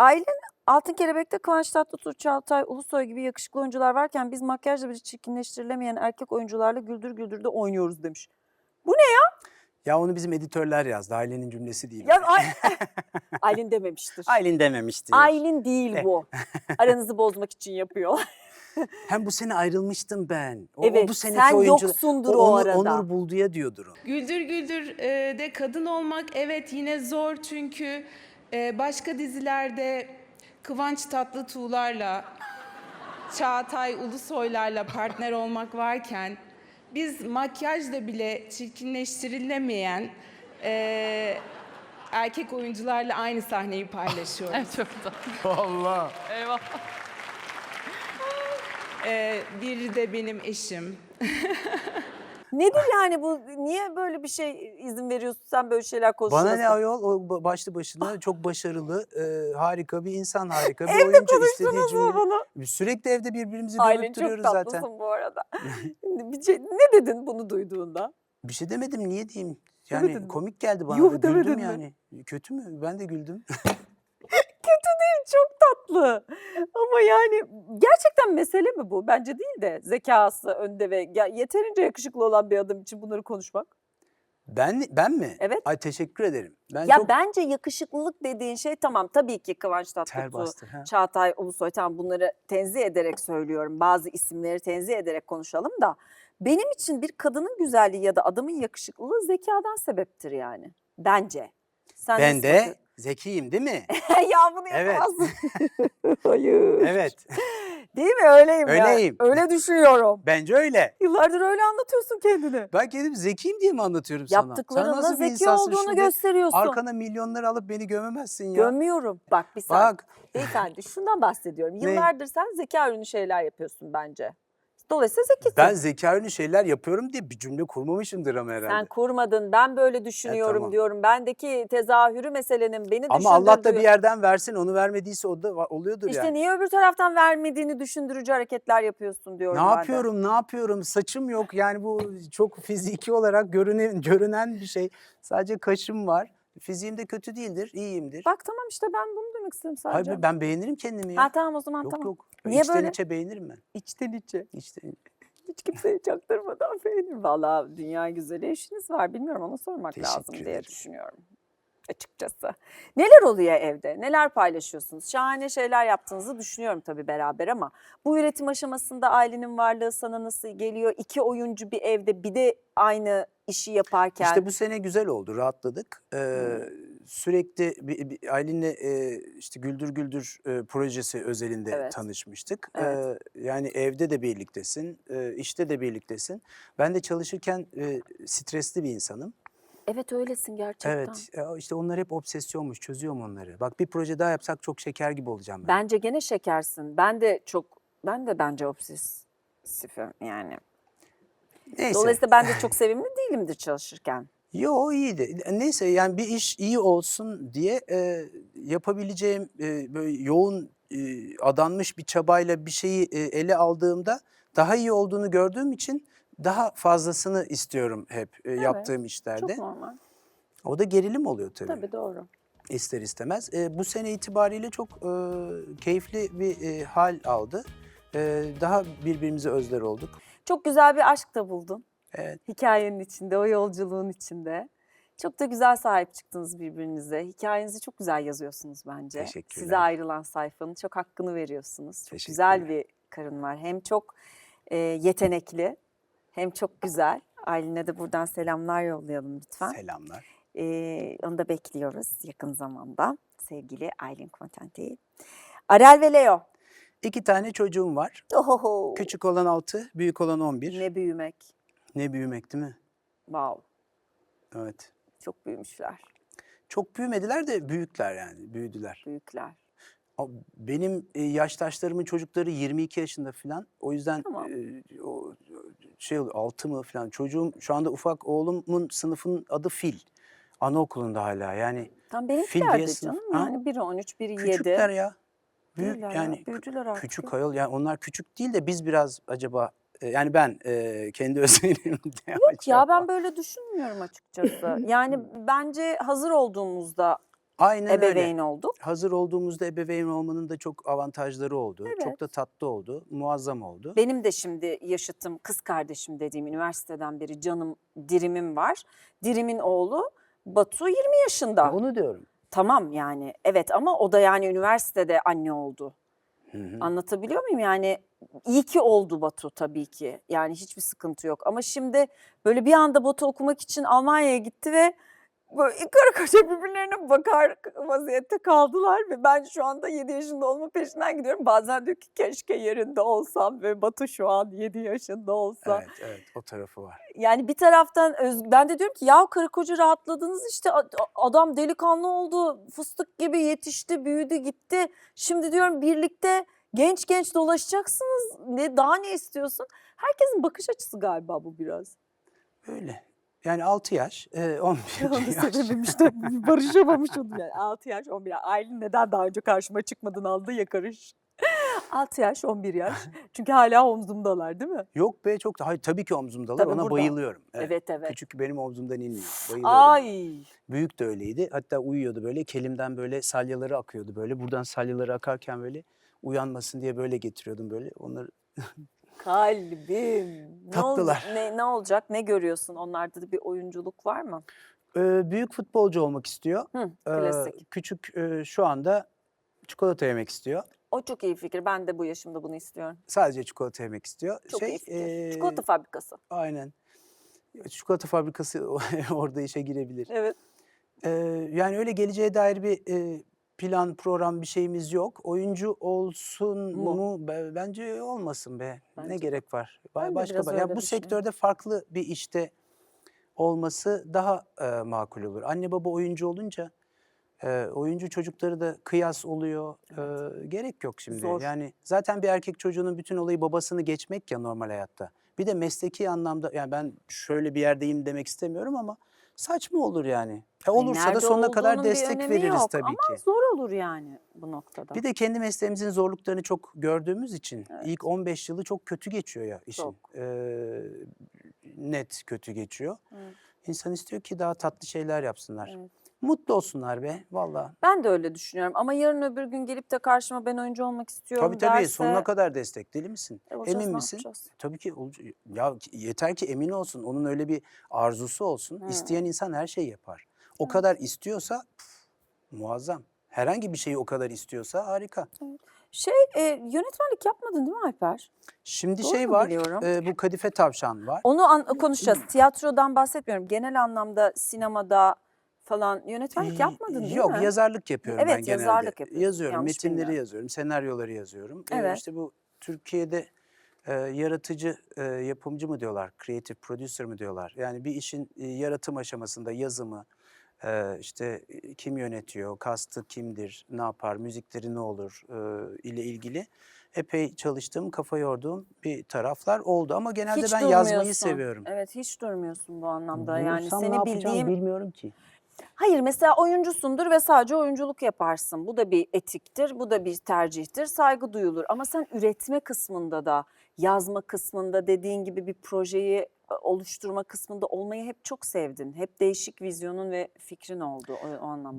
Aylin Altın Kelebek'te Kıvanç Tatlıtuğ, Çağatay Ulusoy gibi yakışıklı oyuncular varken biz makyajla bile çirkinleştirilemeyen erkek oyuncularla güldür güldür de oynuyoruz demiş. Ya onu bizim editörler yazdı. Ailenin cümlesi değil. Ya Ay- Aylin dememiştir. Aylin dememiştir. Aylin değil bu. Aranızı bozmak için yapıyor. Hem bu sene ayrılmıştım ben. O, o evet bu seneki sen oyuncu. yoksundur o, Onur, arada. Onur Buldu'ya diyordur o. Güldür Güldür e, de kadın olmak evet yine zor çünkü e, başka dizilerde Kıvanç Tatlıtuğ'larla Çağatay Ulusoy'larla partner olmak varken biz makyajla bile çirkinleştirilemeyen e, erkek oyuncularla aynı sahneyi paylaşıyoruz. Evet çok da. Allah. Eyvah. E, biri de benim eşim. Nedir yani bu? Niye böyle bir şey izin veriyorsun sen böyle şeyler konuşuyorsun? Bana ne ayol o ba- başlı başına çok başarılı, e, harika bir insan, harika bir Evde oyuncu. konuştunuz mu bunu? Sürekli evde birbirimizi görüp çok tatlısın zaten. bu arada. bir şey, ne dedin bunu duyduğunda? Bir şey demedim niye diyeyim? Demedin Yani mi? komik geldi bana. Yuh demedin güldüm mi? yani. Kötü mü? Ben de güldüm. Çok tatlı. Ama yani gerçekten mesele mi bu? Bence değil de zekası önde ve ya yeterince yakışıklı olan bir adam için bunları konuşmak. Ben ben mi? Evet. Ay teşekkür ederim. Ben ya çok bence yakışıklılık dediğin şey tamam tabii ki Kıvanç Tatlıtuğ, bastı. Çağatay Ulusoy tamam bunları tenzih ederek söylüyorum. Bazı isimleri tenzih ederek konuşalım da benim için bir kadının güzelliği ya da adamın yakışıklılığı zekadan sebeptir yani. Bence. Sen Ben de bakıyorsun? Zekiyim değil mi? ya bunu Evet. yapamazsın. Hayır. evet. Değil mi? Öyleyim ya. Öyleyim. Öyle düşünüyorum. Bence öyle. Yıllardır öyle anlatıyorsun kendini. Ben kendim zekiyim diye mi anlatıyorum sana? Sen Yaptıklarınla nasıl bir zeki insansın olduğunu şimdi? gösteriyorsun. Arkana milyonlar alıp beni gömemezsin ya. Gömüyorum. Bak bir saniye. Bak Beyefendi şundan bahsediyorum. Yıllardır sen zeka ürünü şeyler yapıyorsun bence. Dolayısıyla zekisin. ben zeka ürünü şeyler yapıyorum diye bir cümle kurmamışımdır ama herhalde. Sen kurmadın. Ben böyle düşünüyorum tamam. diyorum. Bendeki tezahürü meselenin beni ama Allah da bir yerden versin onu vermediyse o da oluyordur İşte yani. niye öbür taraftan vermediğini düşündürücü hareketler yapıyorsun diyorum Ne ben de. yapıyorum, ne yapıyorum? Saçım yok. Yani bu çok fiziki olarak görünen, görünen bir şey. Sadece kaşım var. Fiziğim de kötü değildir, iyiyimdir. Bak tamam işte ben bunu demek istedim Hayır sadece. be, ben beğenirim kendimi ya. Ha tamam o zaman yok tamam. yok. Niye İçten böyle? içe beğenirim ben. İçten içe. İçten. Hiç kimseye çaktırmadan beğenir. Valla dünya güzeli eşiniz var. Bilmiyorum ona sormak Teşekkür lazım diye ederim. düşünüyorum. Açıkçası. Neler oluyor evde? Neler paylaşıyorsunuz? Şahane şeyler yaptığınızı düşünüyorum tabii beraber ama bu üretim aşamasında ailenin varlığı sana nasıl geliyor? İki oyuncu bir evde bir de aynı işi yaparken. İşte bu sene güzel oldu, rahatladık. Ee, Hmm. Sürekli Aylin'le e, işte Güldür Güldür e, projesi özelinde Evet. tanışmıştık. Evet. Ee, yani evde de birliktesin, e, işte de birliktesin. Ben de çalışırken e, stresli bir insanım. Evet öylesin gerçekten. Evet, işte onlar hep obsesyonmuş, çözüyorum onları. Bak bir proje daha yapsak çok şeker gibi olacağım ben. Bence gene şekersin. Ben de çok, ben de bence obsesifim yani. Neyse. Dolayısıyla ben de çok sevimli değilimdir çalışırken. Yo iyiydi. Neyse yani bir iş iyi olsun diye e, yapabileceğim e, böyle yoğun e, adanmış bir çabayla bir şeyi e, ele aldığımda daha iyi olduğunu gördüğüm için daha fazlasını istiyorum hep e, yaptığım işlerde. Çok normal. O da gerilim oluyor tabii, Tabii doğru. ister istemez. E, bu sene itibariyle çok e, keyifli bir e, hal aldı. E, daha birbirimize özler olduk. Çok güzel bir aşk da buldun. Evet. Hikayenin içinde, o yolculuğun içinde. Çok da güzel sahip çıktınız birbirinize. Hikayenizi çok güzel yazıyorsunuz bence. Teşekkürler. Size ayrılan sayfanın çok hakkını veriyorsunuz. Çok güzel bir karın var. Hem çok e, yetenekli hem çok güzel. Aylin'e de buradan selamlar yollayalım lütfen. Selamlar. Ee, onu da bekliyoruz yakın zamanda. Sevgili Aylin Kontenti. Arel ve Leo. İki tane çocuğum var. Ohoho. Küçük olan 6, büyük olan 11. Ne büyümek. Ne büyümek değil mi? Wow. Evet. Çok büyümüşler. Çok büyümediler de büyükler yani, büyüdüler. Büyükler. A- Benim e, yaştaşlarımın çocukları 22 yaşında falan. O yüzden Tamam. e, o şey oluyor, 6 mı falan. Çocuğum şu anda ufak oğlumun sınıfının adı Fil. Anaokulunda hala yani. Tam benimkiler de sınıf. canım. Ha? Yani biri 13, biri 7. Küçükler ya. Büyük Değiller ya, yani büyüdüler artık küçük ayol yani onlar küçük değil de biz biraz acaba e, yani ben e, kendi özelimde Yok ya ben böyle düşünmüyorum açıkçası. Yani bence hazır olduğumuzda Aynen ebeveyn öyle. olduk. Hazır olduğumuzda ebeveyn olmanın da çok avantajları oldu. Evet. Çok da tatlı oldu. Muazzam oldu. Benim de şimdi yaşıtım kız kardeşim dediğim üniversiteden beri canım dirimim var. Dirimin oğlu Batu 20 yaşında. Onu diyorum. Tamam yani evet ama o da yani üniversitede anne oldu. Hı hı. Anlatabiliyor muyum? Yani iyi ki oldu Batu tabii ki. Yani hiçbir sıkıntı yok. Ama şimdi böyle bir anda Batu okumak için Almanya'ya gitti ve böyle karı koca birbirlerine bakar vaziyette kaldılar ve ben şu anda 7 yaşında olma peşinden gidiyorum. Bazen diyor ki keşke yerinde olsam ve Batu şu an 7 yaşında olsa. Evet, evet o tarafı var. Yani bir taraftan öz- ben de diyorum ki ya karı koca rahatladınız işte adam delikanlı oldu fıstık gibi yetişti büyüdü gitti. Şimdi diyorum birlikte genç genç dolaşacaksınız ne daha ne istiyorsun? Herkesin bakış açısı galiba bu biraz. Öyle. Yani 6 yaş, e, 11 Onun yaş. sebebim işte barışamamış oldum yani 6 yaş 11 yaş. Aylin neden daha önce karşıma çıkmadın aldı ya karış. 6 yaş 11 yaş çünkü hala omzumdalar değil mi? Yok be çok da hayır tabii ki omzumdalar. Tabii Ona burada. bayılıyorum. Evet, evet. Küçük benim omzumdan inmiyor. Bayılıyorum. Ay Büyük de öyleydi. Hatta uyuyordu böyle. Kelimden böyle salyaları akıyordu böyle. Buradan salyaları akarken böyle uyanmasın diye böyle getiriyordum böyle. Onları Kalbim. Ne, Tatlılar. ne, ne olacak? Ne görüyorsun? Onlarda da bir oyunculuk var mı? Ee, büyük futbolcu olmak istiyor. Hı, Ee, klasik. küçük e, şu anda çikolata yemek istiyor. O çok iyi fikir. Ben de bu yaşımda bunu istiyorum. Sadece çikolata yemek istiyor. Çok şey, iyi fikir. e, Çikolata fabrikası. Aynen. Çikolata fabrikası orada işe girebilir. Evet. Ee, yani öyle geleceğe dair bir e, plan, program bir şeyimiz yok. Oyuncu olsun Mu? mu? Be- Bence olmasın be. Bence ne gerek var? Ben Başka ya bu sektörde farklı bir işte olması daha e, makul olur. Anne baba oyuncu olunca e, oyuncu çocukları da kıyas oluyor. E, gerek yok şimdi. Zor. Yani zaten bir erkek çocuğunun bütün olayı babasını geçmek ya normal hayatta. Bir de mesleki anlamda yani ben şöyle bir yerdeyim demek istemiyorum ama saçma olur yani. Ya Ay, olursa da nerede sonuna kadar olduğunun bir destek önemi veririz yok tabii ama ki. zor olur yani bu noktada. Bir de kendi mesleğimizin zorluklarını çok gördüğümüz için ilk 15 yılı çok kötü geçiyor ya işin. Çok. Ee, net kötü geçiyor. Evet. İnsan istiyor ki daha tatlı şeyler yapsınlar. Evet. Mutlu olsunlar be valla. Ben de öyle düşünüyorum ama yarın öbür gün gelip de karşıma ben oyuncu olmak istiyorum Tabii tabii derse... sonuna kadar destek deli misin? E, olacağız, Emin misin? yapacağız? Tabii ki. Ya yeter ki emin olsun. Onun öyle bir arzusu olsun. Hı. İsteyen insan her şeyi yapar. O kadar istiyorsa pf, muazzam. Herhangi bir şeyi o kadar istiyorsa harika. Şey e, yönetmenlik yapmadın değil mi Alper? Şimdi Doğru şey var. biliyorum? e, bu Kadife Tavşan var. Onu an- konuşacağız. Tiyatrodan bahsetmiyorum. Genel anlamda sinemada falan yönetmenlik yapmadın değil Yok mi? yazarlık yapıyorum ben Evet, genelde. yazarlık yapıyorsun. Yazıyorum, Yanlış metinleri bilmiyorum. yazıyorum, senaryoları yazıyorum. Ee, Evet. işte bu Türkiye'de e, yaratıcı e, yapımcı mı diyorlar, creative producer mı diyorlar. Yani bir işin e, yaratım aşamasında yazımı, e, işte e, kim yönetiyor, kastı kimdir, ne yapar, müzikleri ne olur e, ile ilgili epey çalıştığım, kafa yorduğum bir taraflar oldu. Ama genelde Hiç ben yazmayı durmuyorsun. seviyorum. Evet hiç durmuyorsun bu anlamda. yani Durursam ne seni yapacağım bildiğim bilmiyorum ki. Hayır mesela oyuncusundur ve sadece oyunculuk yaparsın. Bu da bir etiktir, bu da bir tercihtir. Saygı duyulur. Ama sen üretme kısmında da, yazma kısmında dediğin gibi bir projeyi e, oluşturma kısmında olmayı hep çok sevdin. Hep değişik vizyonun ve fikrin oldu o, o anlamda.